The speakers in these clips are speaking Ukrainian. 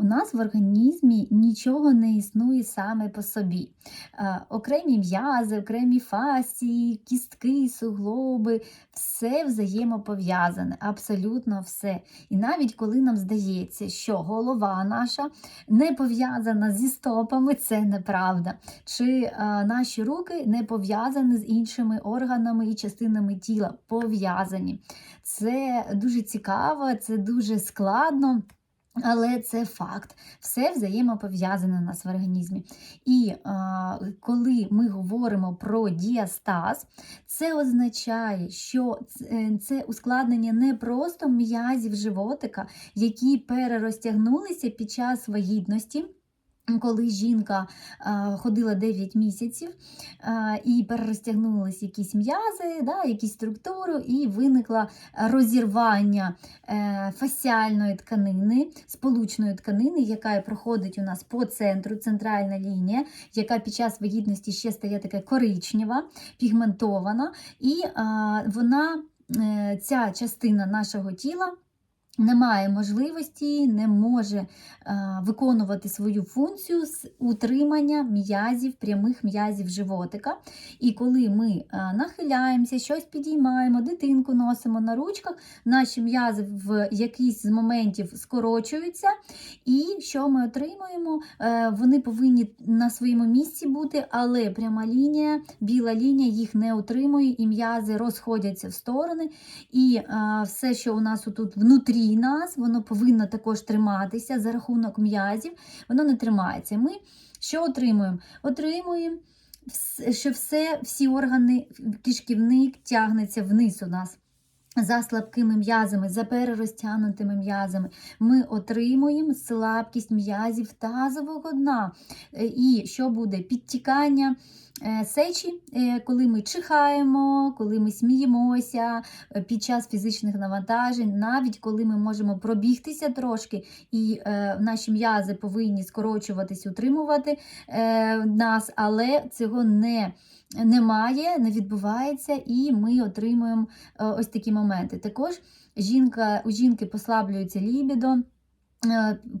У нас в організмі нічого не існує саме по собі. Е, Окремі м'язи, окремі фасції, кістки, суглоби все взаємопов'язане, абсолютно все. І навіть коли нам здається, що голова наша не пов'язана зі стопами, це неправда. Чи е, наші руки не пов'язані з іншими органами і частинами тіла, пов'язані. Це дуже цікаво, це дуже складно. Але це факт, все взаємопов'язане у нас в організмі. І а, коли ми говоримо про діастаз, це означає, що це- це ускладнення не просто м'язів животика, які перерозтягнулися під час вагітності. Коли жінка а, ходила 9 місяців а, і перерозтягнулись якісь м'язи, да, якісь структури, і виникло розірвання е, фасіальної тканини, сполучної тканини, яка проходить у нас по центру, центральна лінія, яка під час вагітності ще стає така коричнева, пігментована, і вона, е, ця частина нашого тіла. Не має можливості, не може е, виконувати свою функцію з утримання м'язів, прямих м'язів животика. І коли ми е, нахиляємося, щось підіймаємо, дитинку носимо на ручках, наші м'язи в якийсь з моментів скорочуються. І що ми отримуємо? Е, Вони повинні на своєму місці бути, але пряма лінія, біла лінія їх не утримує, і м'язи розходяться в сторони. І а, все, що у нас тут внутрі нас, воно повинно також триматися за рахунок м'язів, воно не тримається. Ми що отримуємо? Отримуємо, що все, всі органи, кишківник тягнеться вниз у нас. За слабкими м'язами, за перерозтягнутими м'язами ми отримуємо слабкість м'язів тазового дна. Е, І що буде? Підтікання е, сечі, е, коли ми чихаємо, коли ми сміємося під час фізичних навантажень, навіть коли ми можемо пробігтися трошки, і наші м'язи повинні скорочуватись, утримувати нас, але цього не. Немає, не відбувається, і ми отримуємо е, ось такі моменти. Також жінка, у жінки послаблюється лібідо,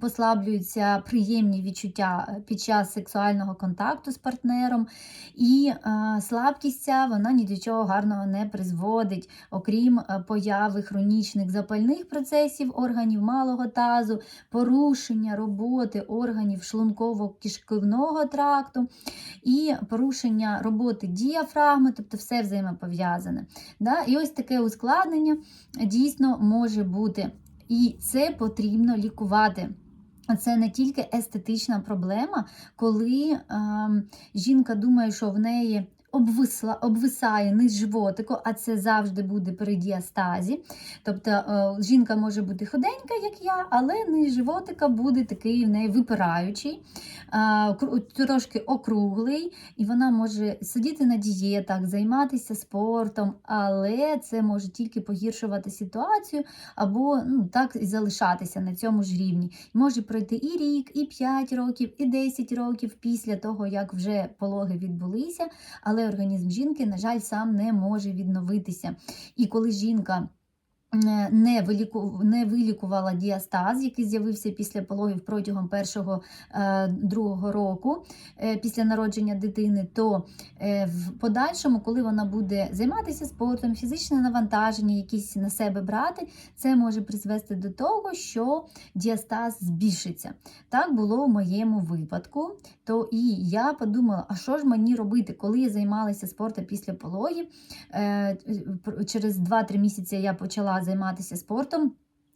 послаблюються приємні відчуття під час сексуального контакту з партнером, і е, слабкість ця вона ні до чого гарного не призводить, окрім е, появи хронічних запальних процесів органів малого тазу, порушення роботи органів шлунково-кишківного тракту і порушення роботи діафрагми, тобто все взаємопов'язане. І ось таке ускладнення дійсно може бути. І це потрібно лікувати. Це не тільки естетична проблема, коли е, жінка думає, що в неї обвисла, обвисає низ животику, а це завжди буде при діастазі. Тобто е, жінка може бути худенька, як я, але низ животика буде такий в неї випираючий, е, трошки округлий, і вона може сидіти на дієтах, займатися спортом, але це може тільки погіршувати ситуацію або ну, так і залишатися на цьому ж рівні. Може пройти і рік, і 5 років, і 10 років після того, як вже пологи відбулися, але організм жінки, на жаль, сам не може відновитися. І коли жінка не, виліку, не вилікувала діастаз, який з'явився після пологів протягом першого е, другого року е, після народження дитини, то е, в подальшому, коли вона буде займатися спортом, фізичне навантаження, якісь на себе брати, це може призвести до того, що діастаз збільшиться. Так було в моєму випадку. То і я подумала, а що ж мені робити, коли я займалася спортом після пологів? Через 2-3 місяці я почала займатися спортом.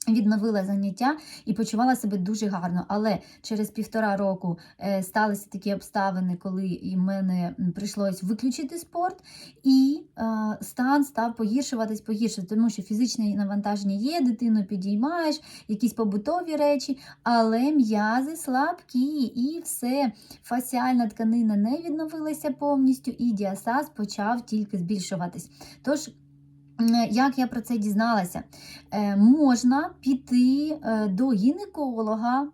Відновила заняття і почувала себе дуже гарно. Але через півтора року е, сталися такі обставини, коли і мене прийшлось виключити спорт, і е, стан став погіршуватись, погіршуватись, тому що фізичне навантаження є, дитину підіймаєш, якісь побутові речі, але м'язи слабкі, і все, фасіальна тканина не відновилася повністю, і діасаз почав тільки збільшуватись. Тож Як я про це дізналася? Е, Можна піти е, до гінеколога,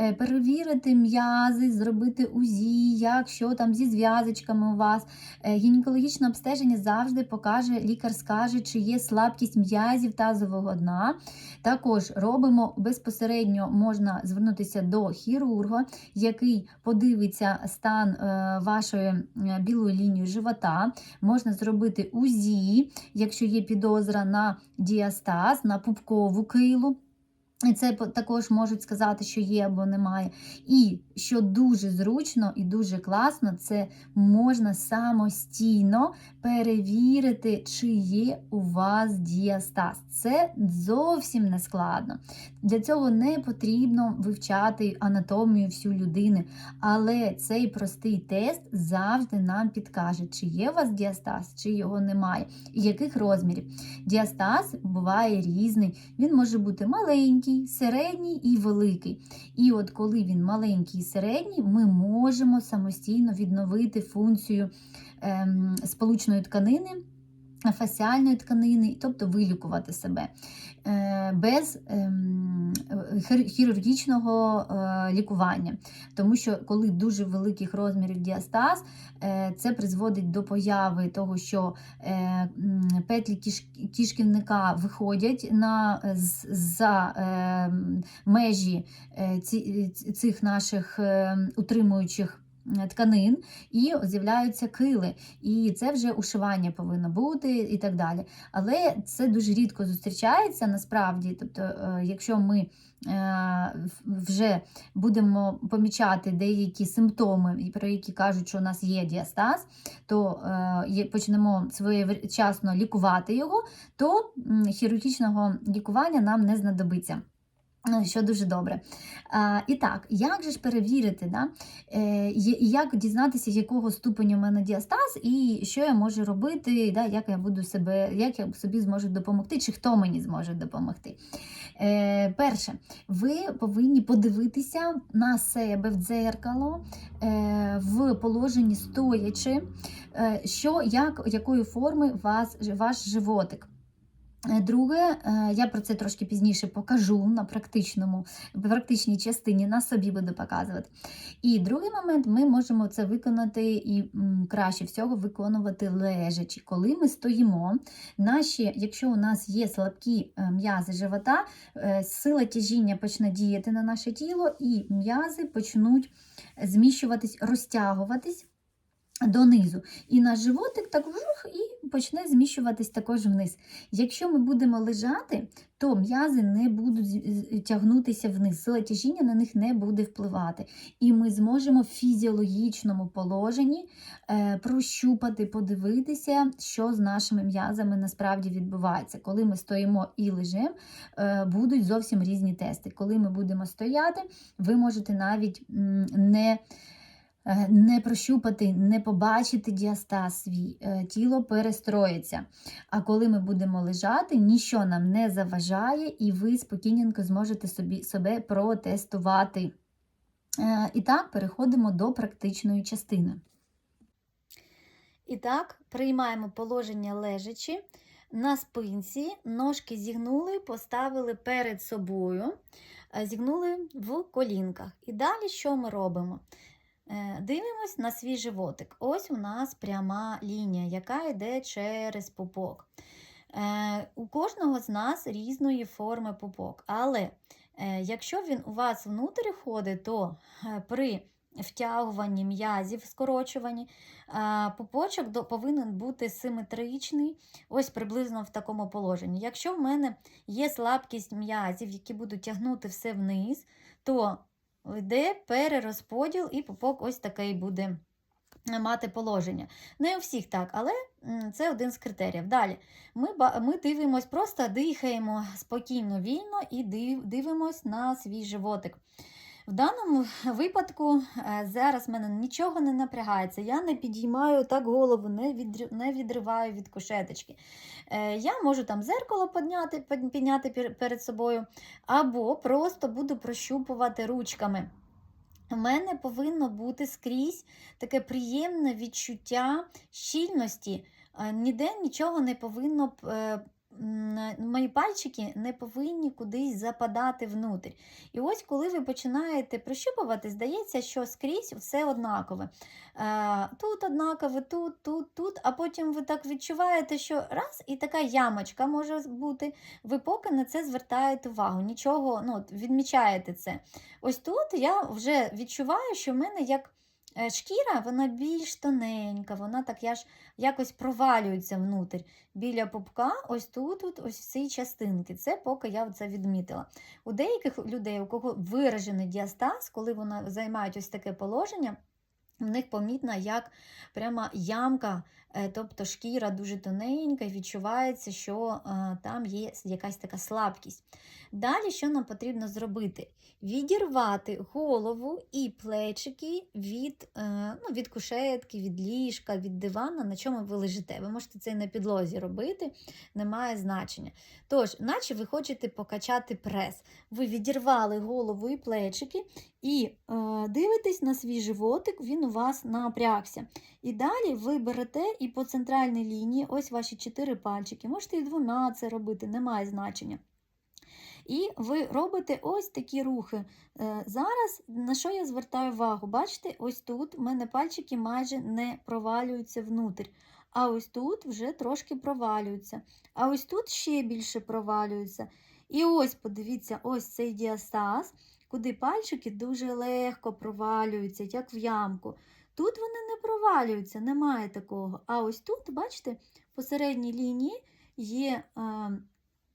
е, перевірити м'язи, зробити УЗІ, як що там зі зв'язочками у вас. Е, Гінекологічне обстеження завжди покаже, лікар скаже, чи є слабкість м'язів тазового дна. Також робимо безпосередньо можна звернутися до хірурга, який подивиться стан е, вашої е, білої лінії живота. Можна зробити УЗІ, якщо є підозра на діастаз, на пупкову килу. І Це також можуть сказати, що є або немає. І що дуже зручно і дуже класно, це можна самостійно перевірити, чи є у вас діастаз. Це зовсім не складно. Для цього не потрібно вивчати анатомію всю людини, але цей простий тест завжди нам підкаже, чи є у вас діастаз, чи його немає, і яких розмірів. Діастаз буває різний. Він може бути маленький, середній і великий. І от коли він маленький і середній, ми можемо самостійно відновити функцію ем, сполучної тканини. Фасіальної тканини, тобто вилікувати себе е, без ем, хірургічного е, лікування. Тому що коли дуже великих розмірів діастаз, е, це призводить до появи того, що петлі кишківника виходять на, за е, межі цих наших е, утримуючих тканин, і з'являються кили. І це вже ушивання повинно бути і так далі. Але це дуже рідко зустрічається насправді. Тобто, е, якщо ми е, вже будемо помічати деякі симптоми, про які кажуть, що у нас є діастаз, то е, почнемо своєчасно лікувати його, то хірургічного лікування нам не знадобиться. Е, Що дуже добре. А, і так, як же ж перевірити, да? е, як дізнатися, якого ступеню у мене діастаз, і що я можу робити, да? як я буду себе, як я собі зможу допомогти, чи хто мені зможе допомогти. Е, перше, ви повинні подивитися на себе в дзеркало е, в положенні стоячи, е, що, як, якої форми вас, ваш животик. Е, Друге, е, я про це трошки пізніше покажу на практичному, практичній частині, на собі буду показувати. І другий момент, ми можемо це виконати і краще всього виконувати лежачи. Коли ми стоїмо, наші, якщо у нас є слабкі е, м'язи живота, сила тяжіння почне діяти на наше тіло, і м'язи почнуть зміщуватись, розтягуватись. Донизу. І наш животик так вжух і почне зміщуватись також вниз. Якщо ми будемо лежати, то м'язи не будуть тягнутися вниз, сила тяжіння на них не буде впливати. І ми зможемо в фізіологічному положенні е, прощупати, подивитися, що з нашими м'язами насправді відбувається. Коли ми стоїмо і лежимо, е, будуть зовсім різні тести. Коли ми будемо стояти, ви можете навіть не не прощупати, не побачити діастаз свій, е, тіло перестроїться. А коли ми будемо лежати, ніщо нам не заважає, і ви спокійненько зможете собі, себе протестувати. Е, І так, переходимо до практичної частини. І так, приймаємо положення лежачи на спинці, ножки зігнули, поставили перед собою, е, зігнули в колінках. І далі що ми робимо? Е, Дивимось на свій животик. Ось у нас пряма лінія, яка йде через пупок. Е, У кожного з нас різної форми пупок. Але е, якщо він у вас внутрі ходить, то при втягуванні м'язів, скорочуванні, пупочок повинен бути симетричний, ось приблизно в такому положенні. Якщо в мене є слабкість м'язів, які будуть тягнути все вниз, то йде перерозподіл, і пупок ось такий буде е, мати положення. Не у всіх так, але це один з критеріїв. Далі ми, ми дивимось, просто дихаємо спокійно, вільно і дивимось на свій животик. В даному випадку е, зараз мене нічого не напрягається. Я не підіймаю так голову, не, відриваю від кушеточки. Е, Я можу там зеркало підняти, підняти перед собою, або просто буду прощупувати ручками. У мене повинно бути скрізь таке приємне відчуття щільності Е, Ніде нічого не повинно Мої пальчики не повинні кудись западати внутрь. І ось коли ви починаєте прищупувати, здається, що скрізь все однакове. Е, Тут однакове, тут, тут, тут, а потім ви так відчуваєте, що раз, і така ямочка може бути. Ви поки на це звертаєте увагу, нічого, ну, відмічаєте це. Ось тут я вже відчуваю, що в мене як шкіра, вона більш тоненька, вона так я ж якось провалюється внутрь. Біля пупка, ось тут, от, ось в частинки. Це поки я це відмітила. У деяких людей, у кого виражений діастаз, коли вони займають ось таке положення, в них помітна як прямо ямка, е, тобто шкіра дуже тоненька, і відчувається, що е, там є якась така слабкість. Далі, що нам потрібно зробити? Відірвати голову і плечики від, е, ну, від кушетки, від ліжка, від дивана, на чому ви лежите. Ви можете це і на підлозі робити, немає значення. Тож, наче ви хочете покачати прес. Ви відірвали голову і плечики, і дивитесь на свій животик, він у вас напрягся. І далі ви берете і по центральній лінії, ось ваші чотири пальчики, можете і двома це робити, немає значення. І ви робите ось такі рухи. Е, Зараз на що я звертаю увагу? Бачите, ось тут в мене пальчики майже не провалюються внутрь. А ось тут вже трошки провалюються. А ось тут ще більше провалюються. І ось, подивіться, ось цей діастаз, куди пальчики дуже легко провалюються, як в ямку. Тут вони не провалюються, немає такого. А ось тут, бачите, посередній лінії є е,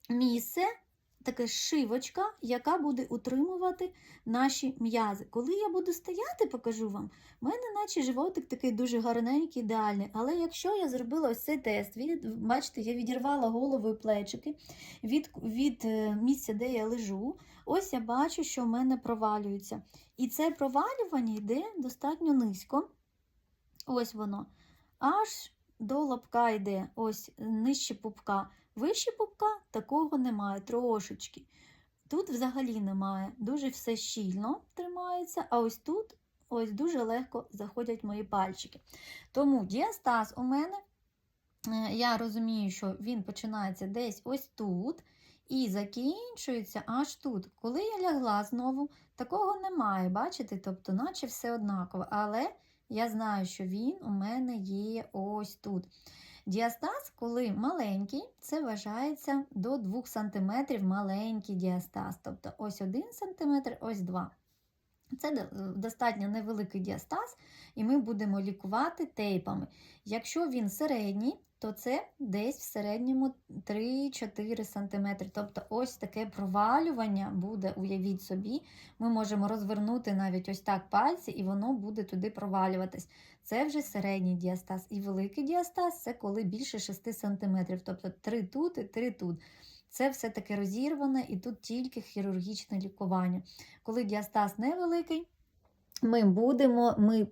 місце, таке шивочка, яка буде утримувати наші м'язи. Коли я буду стояти, покажу вам, в мене наче животик такий дуже гарненький, ідеальний. Але якщо я зробила ось цей тест, від, бачите, я відірвала голову і плечики від, від е, місця, де я лежу, ось я бачу, що в мене провалюється. І це провалювання йде достатньо низько. Ось воно. Аж до лобка йде, ось нижче пупка. Вище пупка такого немає, трошечки. Тут взагалі немає. Дуже все щільно тримається, а ось тут ось дуже легко заходять мої пальчики. Тому діастаз у мене, е, я розумію, що він починається десь ось тут і закінчується аж тут. Коли я лягла знову, такого немає, бачите? Тобто, наче все однаково. Але я знаю, що він у мене є ось тут. Діастаз, коли маленький, це вважається до 2 см маленький діастаз. Тобто ось 1 см, ось 2 Це достатньо невеликий діастаз, і ми будемо лікувати тейпами. Якщо він середній, то це десь в середньому 3-4 см. Тобто ось таке провалювання буде, уявіть собі, ми можемо розвернути навіть ось так пальці, і воно буде туди провалюватись. Це вже середній діастаз. І великий діастаз це коли більше 6 см, тобто 3 тут і 3 тут. Це все таки розірване і тут тільки хірургічне лікування. Коли діастаз невеликий, ми будемо, ми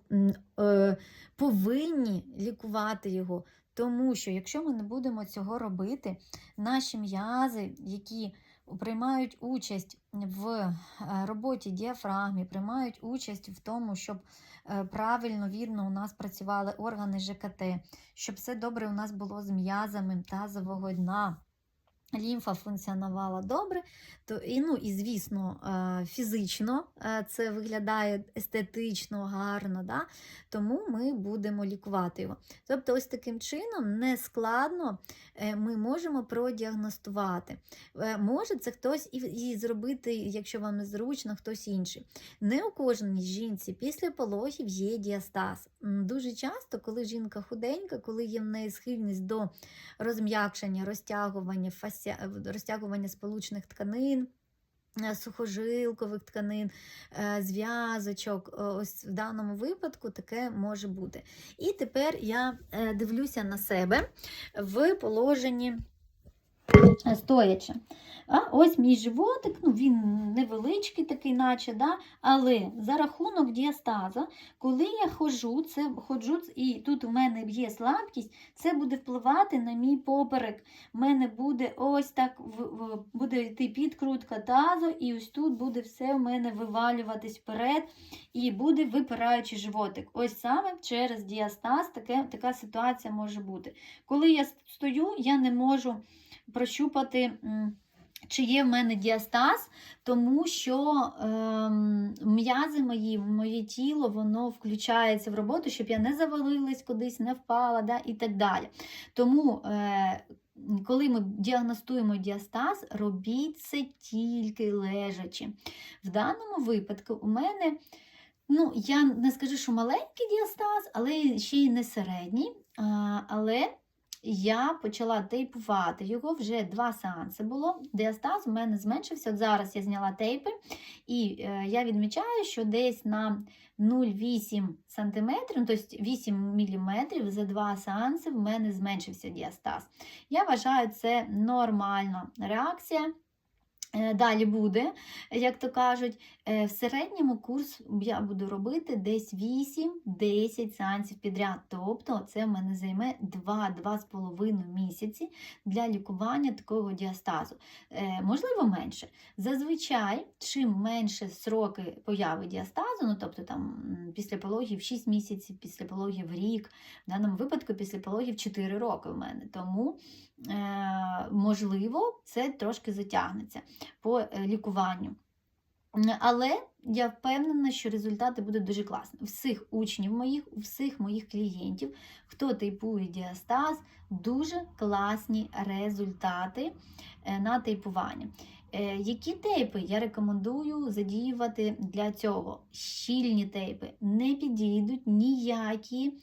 е, повинні лікувати його. Тому що, якщо ми не будемо цього робити, наші м'язи, які приймають участь в е, роботі діафрагми, приймають участь в тому, щоб е, правильно, вірно у нас працювали органи ЖКТ, щоб все добре у нас було з м'язами тазового дна. Лімфа функціонувала добре, то і, ну, і звісно, е, фізично е, це виглядає естетично, гарно, да? тому ми будемо лікувати його. Тобто, ось таким чином нескладно е, ми можемо продіагностувати. Може це хтось і, зробити, якщо вам незручно, хтось інший. Не у кожній жінці після пологів є діастаз. Дуже часто, коли жінка худенька, коли є в неї схильність до розм'якшення, розтягування, фася... розтягування сполучних тканин. е, Сухожилкових тканин, е, зв'язочок, ось в даному випадку таке може бути. І тепер я е, дивлюся на себе в положенні стоячи. А ось мій животик, ну він невеличкий такий, наче, да? але за рахунок діастаза, коли я ходжу, це ходжу, і тут у мене є слабкість, це буде впливати на мій поперек. У мене буде ось так в- в- буде йти підкрутка тазу, і ось тут буде все у мене вивалюватись вперед, і буде випираючий животик. Ось саме через діастаз таке, така ситуація може бути. Коли я стою, я не можу прощупати. чи є в мене діастаз, тому що ем, м'язи мої, моє тіло, воно включається в роботу, щоб я не завалилась кудись, не впала да, і так далі. Тому, е, коли ми діагностуємо діастаз, робіть це тільки лежачи. В даному випадку у мене, ну, я не скажу, що маленький діастаз, але ще й не середній. А, але я почала тейпувати його вже два сеанси було. Діастаз у мене зменшився. От зараз я зняла тейпи, і е, я відмічаю, що десь на 0,8 см, ну, тобто 8 мм за два сеанси в мене зменшився діастаз. Я вважаю, це нормальна реакція. Е, Далі буде, як то кажуть, е, в середньому курс я буду робити десь 8-10 сеансів підряд. Тобто це в мене займе 2-2,5 місяці для лікування такого діастазу. Е, Можливо, менше. Зазвичай, чим менше сроки появи діастазу, ну тобто там після пологів 6 місяців, після пологів рік, в даному випадку після пологів 4 роки в мене. Тому, можливо, це трошки затягнеться по е, лікуванню. Але я впевнена, що результати будуть дуже класні. Всіх учнів моїх, у всіх моїх клієнтів, хто тейпує діастаз, дуже класні результати е, на тейпування. Е, Які тейпи я рекомендую задіювати для цього? Щільні тейпи не підійдуть ніякі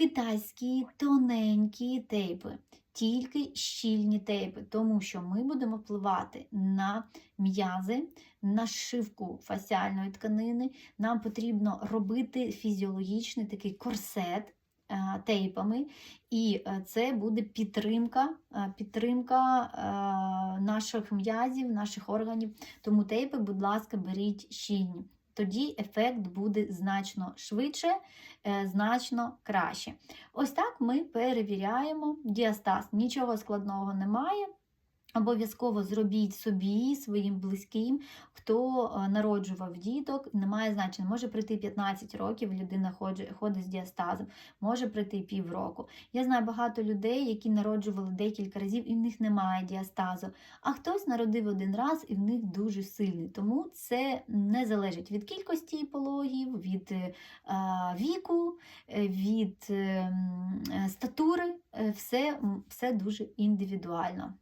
китайські тоненькі тейпи, тільки щільні тейпи, тому що ми будемо впливати на м'язи, на шивку фасіальної тканини. Нам потрібно робити фізіологічний такий корсет. е, Тейпами, і е, це буде підтримка, е, підтримка наших м'язів, наших органів. Тому тейпи, будь ласка, беріть щільні. Тоді ефект буде значно швидше, е, значно краще. Ось так ми перевіряємо діастаз. Нічого складного немає. Обов'язково зробіть собі, своїм близьким, хто е, народжував діток, немає значення. Може прийти 15 років, людина ходить, з діастазом, може прийти півроку. Я знаю багато людей, які народжували декілька разів, і в них немає діастазу. А хтось народив один раз і в них дуже сильний. Тому це не залежить від кількості пологів, від е, віку, е, від е, е, статури. Все, все дуже індивідуально.